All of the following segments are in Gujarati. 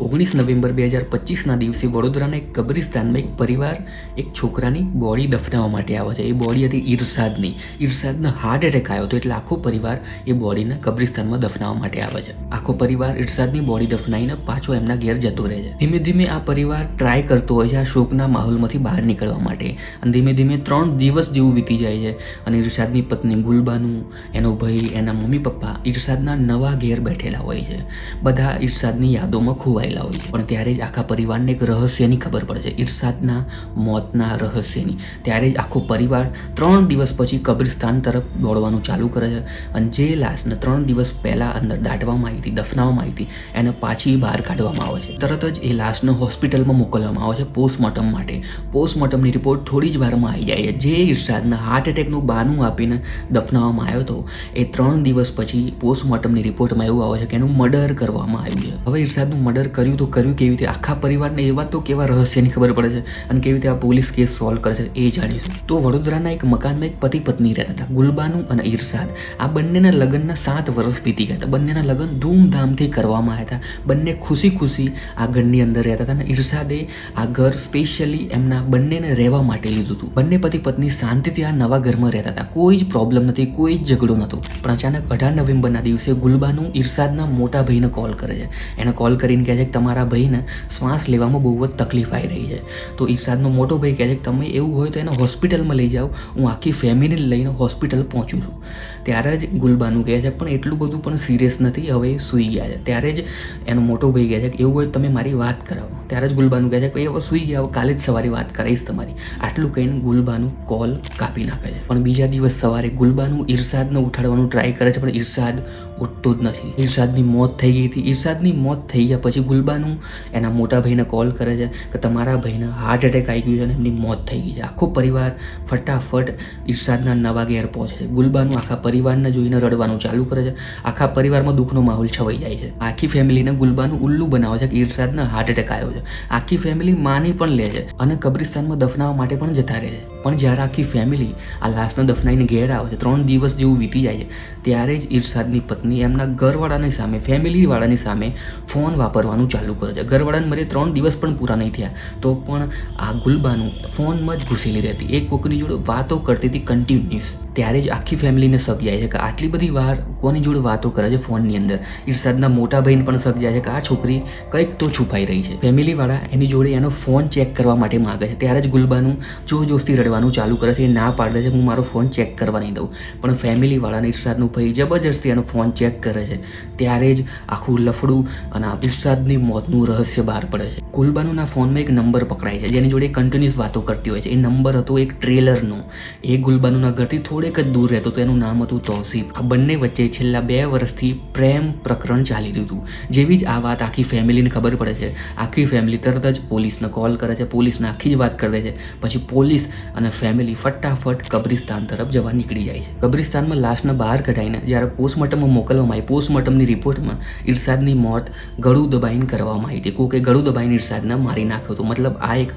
ઓગણીસ નવેમ્બર બે હજાર પચીસના દિવસે વડોદરાના એક કબ્રિસ્તાનમાં એક પરિવાર એક છોકરાની બોડી દફનાવવા માટે આવે છે. એ બોડી હતી ઇરશાદની ઇરશાદને હાર્ટ એટેક આવ્યો હતો એટલે આખો પરિવાર એ બોડીને કબ્રિસ્તાનમાં દફનાવવા માટે આવે છે. આખો પરિવાર ઇરશાદની બોડી દફનાવીને પાછો એમના ઘેર જતો રહે છે. ધીમે ધીમે આ પરિવાર ટ્રાય કરતો હોય છે આ શોકના માહોલમાંથી બહાર નીકળવા માટે. અને ધીમે ધીમે ત્રણ દિવસ જેવું વીતી જાય છે. અને ઇરશાદની પત્ની ગુલબાનું, એનો ભાઈ, એના મમ્મી પપ્પા ઇરશાદના નવા ઘેર બેઠેલા હોય છે. બધા ઇરશાદની યાદોમાં ખોવાયેલા હોય પણ ત્યારે જ આખા પરિવારને એક રહસ્યની ખબર પડે છે. ઇરશાદના મોતના રહસ્યની. ત્યારે જ આખો પરિવાર ત્રણ દિવસ પછી કબ્રિસ્તાન તરફ દોડવાનું ચાલુ કરે છે. અને જે લાશને ત્રણ દિવસ પહેલાં અંદર દાટવામાં આવી હતી, દફનાવવામાં આવી હતી, એને પાછી બહાર કાઢવામાં આવે છે. તરત જ એ લાશને હોસ્પિટલમાં મોકલવામાં આવે છે પોસ્ટમોર્ટમ માટે. પોસ્ટમોર્ટમની રિપોર્ટ થોડી જ વારમાં આવી જાય છે. જે ઇરશાદના હાર્ટ એટેકનું બાનું આપીને દફનાવવામાં આવ્યો હતો, એ ત્રણ દિવસ પછી પોસ્ટમોર્ટમની રિપોર્ટમાં એવું આવે છે કે એનું મર્ડર કરવામાં આવ્યું છે. હવે ઇરશાદનું મર્ડર કર્યું તો કર્યું, કેવી રીતે આખા પરિવારને એવા તો કેવા રહસ્યની ખબર પડે છે અને કેવી રીતે આ પોલીસ કેસ સોલ્વ કરે છે એ જાણીશું. તો વડોદરાના એક મકાનમાં એક પતિ પત્ની રહેતા હતા, ગુલબાનુ અને ઇરશાદ આ બંનેના લગ્નના સાત વર્ષ વીતી ગયા હતા. બંનેના લગ્ન ધૂમધામથી કરવામાં આવ્યા હતા. બંને ખુશી ખુશી આ ઘરની અંદર રહેતા હતા અને ઇરશાદે આ ઘર સ્પેશિયલી એમના બંનેને રહેવા માટે લીધું હતું. બંને પતિ પત્ની શાંતિથી આ નવા ઘરમાં રહેતા હતા. કોઈ જ પ્રોબ્લેમ નથી, કોઈ જ ઝઘડો નહોતો પણ અચાનક અઢાર નવેમ્બરના દિવસે ગુલબાનુ ઇરશાદના મોટા ભાઈને કોલ કરે છે. એને કોલ કરીને કહે છે કે તમારા ભાઈને શ્વાસ લેવામાં બહુ જ તકલીફ આવી રહી છે. તો ઈશાદનો મોટો ભાઈ કહે છે કે તમે એવું હોય તો એને હોસ્પિટલમાં લઈ જાઓ, હું આખી ફેમિલીને લઈને હોસ્પિટલ પહોંચું છું. ત્યારે જ ગુલબાનું કહે છે, પણ એટલું બધું પણ સિરિયસ નથી, હવે સૂઈ ગયા છે. ત્યારે જ એનો મોટો ભાઈ કહે છે કે, એવું હોય તમે મારી વાત કરાવો. ત્યારે જ ગુલબાનું કહે છે કે હવે સૂઈ ગયા, હવે કાલે જ સવારે વાત કરાવીશ તમારી. આટલું કહીને ગુલબાનું કોલ કાપી નાખે છે. પણ બીજા દિવસ સવારે ગુલબાનુ ઇરશાદને ઉઠાડવાનું ટ્રાય કરે છે, પણ ઇરશાદ ઉઠતો જ નથી. ઇરશાદની મોત થઈ ગઈ હતી. ઇરશાદની મોત થઈ ગયા પછી ગુલબાનું એના મોટા ભાઈને કોલ કરે છે કે તમારા ભાઈને હાર્ટ એટેક આવી ગયું છે અને એમની મોત થઈ ગઈ છે. આખો પરિવાર ફટાફટ ઇરશાદના નવા ઘેર પહોંચે છે. ગુલબાનું આખા પરિવારને જોઈને રડવાનું ચાલુ કરે છે. આખા પરિવારમાં દુઃખનો માહોલ છવાઈ જાય છે. આખી ફેમિલીને ગુલબાનું ઉલ્લુ બનાવે છે કે ઇરશાદને હાર્ટ એટેક આવ્યો છે. આખી ફેમિલી માની પણ લે છે અને કબ્રિસ્તાનમાં દફનાવવા માટે પણ જતા રહે છે. પણ જ્યારે આખી ફેમિલી આ લાશને દફનાઈને ઘેર આવે છે, ત્રણ દિવસ જેવું વીતી જાય છે, ત્યારે જ ઇરશાદની પત્ની એમના ઘરવાળાની સામે ફેમિલીવાળાની સામે ફોન વાપરવાનું ચાલુ કરે છે. ઘરવાળાને મરે ત્રણ દિવસ પણ પૂરા નહીં થયા. તો પણ આ ગુલબાનું ફોનમાં જ ઘૂસેલી રહેતી. એક કોકની જોડે વાતો કરતી હતી કન્ટિન્યુઅસ ત્યારે જ આખી ફેમિલીને શક જાય છે કે આટલી બધી વાર કોની જોડે વાતો કરે છે ફોનની અંદર? ઇરશાદના મોટા બહેન પણ શક છે કે આ છોકરી કંઈક તો છુપાઈ રહી છે. ફેમિલીવાળા એની જોડે એનો ફોન ચેક કરવા માટે માગે છે. ત્યારે જ ગુલબાનું જોર જોશથી રડવાનું ચાલુ કરે છે એ ના પાડે છે, હું મારો ફોન ચેક કરવા નહીં દઉં. પણ ફેમિલીવાળાને ઇરશાદનું ભાઈ જબરજસ્તી એનો ફોન ચેક કરે છે. ત્યારે જ આખું લફડું અને ઇરશાદની મોતનું રહસ્ય બહાર પડે છે. ગુલબાનુના ફોનમાં એક નંબર પકડાય છે, જેની જોડે કન્ટિન્યુઅસ વાતો કરતી હોય છે. એ નંબર હતો એક ટ્રેલરનો એ ગુલબાનુના ઘરથી થોડેક જ દૂર રહેતો હતો, એનું નામ હતું તૌસીફ આ બંને વચ્ચે છેલ્લા બે વર્ષથી પ્રેમ પ્રકરણ ચાલી રહ્યું હતું. જેવી જ આ વાત આખી ફેમિલીને ખબર પડે છે. આખી ફેમિલી તરત જ પોલીસને કોલ કરે છે, પોલીસને આખી જ વાત કરી છે. પછી પોલીસ અને ફેમિલી ફટાફટ કબ્રિસ્તાન તરફ જવા નીકળી જાય છે. કબ્રિસ્તાનમાં લાશને બહાર કઢાઈને જ્યારે પોસ્ટમોર્ટમમાં મોકલવામાં આવી, પોસ્ટમોર્ટમની રિપોર્ટમાં ઇરશાદની મોત ગળું દબાઈને કરવામાં આવી હતી. કોકે ગળું દબાઈને ઇરશાદને મારી નાખ્યો હતો. મતલબ આ એક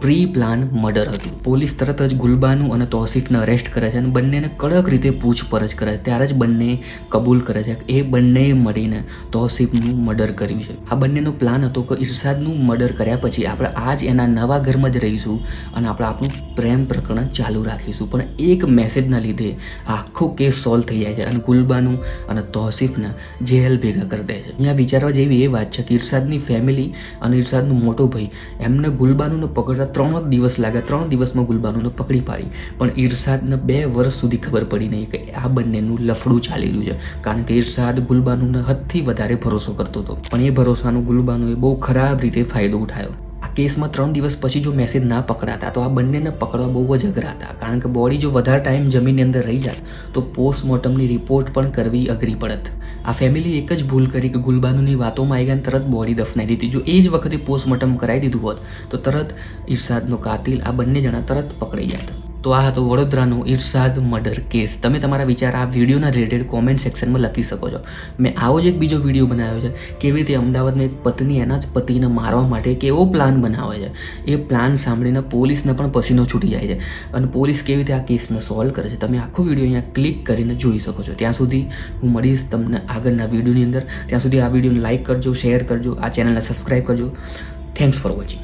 પ્રી પ્લાન મર્ડર હતું. પોલીસ તરત જ ગુલબાનું અને તૌસીફને અરેસ્ટ કરે છે અને બંનેને કડક રીતે પૂછપરછ કરે છે. ત્યારે જ બંને કબૂલ કરે છે એ બંનેએ મળીને તૌસીફનું મર્ડર કર્યું છે. આ બંનેનો પ્લાન હતો કે ઇરશાદનું મર્ડર કર્યા પછી આપણે આજ એના નવા ઘરમાં જ રહીશું અને આપણે આપણું પ્રેમ પ્રકરણ ચાલુ રાખીશું. પણ એક મેસેજના લીધે આખો કેસ સોલ્વ થઈ જાય છે અને ગુલબાનું અને તોસીફને જેલ ભેગા કરી દે છે. અહીંયા વિચારવા જેવી એ વાત છે કે ઇરશાદની ફેમિલી અને ઇરશાદનો મોટો ભાઈ, એમને ગુલબાનુને પકડતા ત્રણ જ દિવસ લાગ્યા. ત્રણ દિવસમાં ગુલબાનુને પકડી પાડી. પણ ઇરશાદને બે વર્ષ સુધી ખબર પડી નહીં કે આ બંનેનું લફડું ચાલી રહ્યું છે. કારણ કે ઇરશાદ ગુલબાનુને હદથી વધારે ભરોસો કરતો હતો. પણ એ ભરોસાનું ગુલબાનુએ બહુ ખરાબ રીતે ફાયદો ઉઠાવ્યો. આ કેસમાં ત્રણ દિવસ પછી જો મેસેજ ના પકડાતા, તો આ બંનેને પકડવા બહુ જ અઘરા હતા કારણ કે બોડી જો વધારે ટાઈમ જમીનની અંદર રહી જાત, તો પોસ્ટમોર્ટમની રિપોર્ટ પણ કરવી અઘરી પડત. આ ફેમિલી એક જ ભૂલ કરી કે ગુલબાનુની વાતોમાં આવી ગયા તરત બોડી દફનાઈ દીધી. જો એ જ વખતે પોસ્ટમોર્ટમ કરાવી દીધું હોત, તો તરત ઇરશાદનો કાતિલ આ બંને જણા તરત પકડાઈ જાત. તો આ હતો વડોદરાનો ઇરશાદ મર્ડર કેસ. તમે તમારા વિચાર આ વિડીયોના રિલેટેડ કોમેન્ટ સેક્શનમાં લખી શકો છો. મેં આવો જ એક બીજો વીડિયો બનાવ્યો છે, કેવી રીતે અમદાવાદમાં એક પત્ની એના જ પતિને મારવા માટે કેવો પ્લાન બનાવે છે. એ પ્લાન સાંભળીને પોલીસને પણ પસીનો છૂટી જાય છે. અને પોલીસ કેવી રીતે આ કેસને સોલ્વ કરે છે, તમે આખો વીડિયો અહીંયા ક્લિક કરીને જોઈ શકો છો. ત્યાં સુધી હું મળીશ તમને આગળના વિડીયોની અંદર. ત્યાં સુધી આ વિડીયોને લાઇક કરજો શેર કરજો, આ ચેનલને સબસ્ક્રાઈબ કરજો. Thanks for watching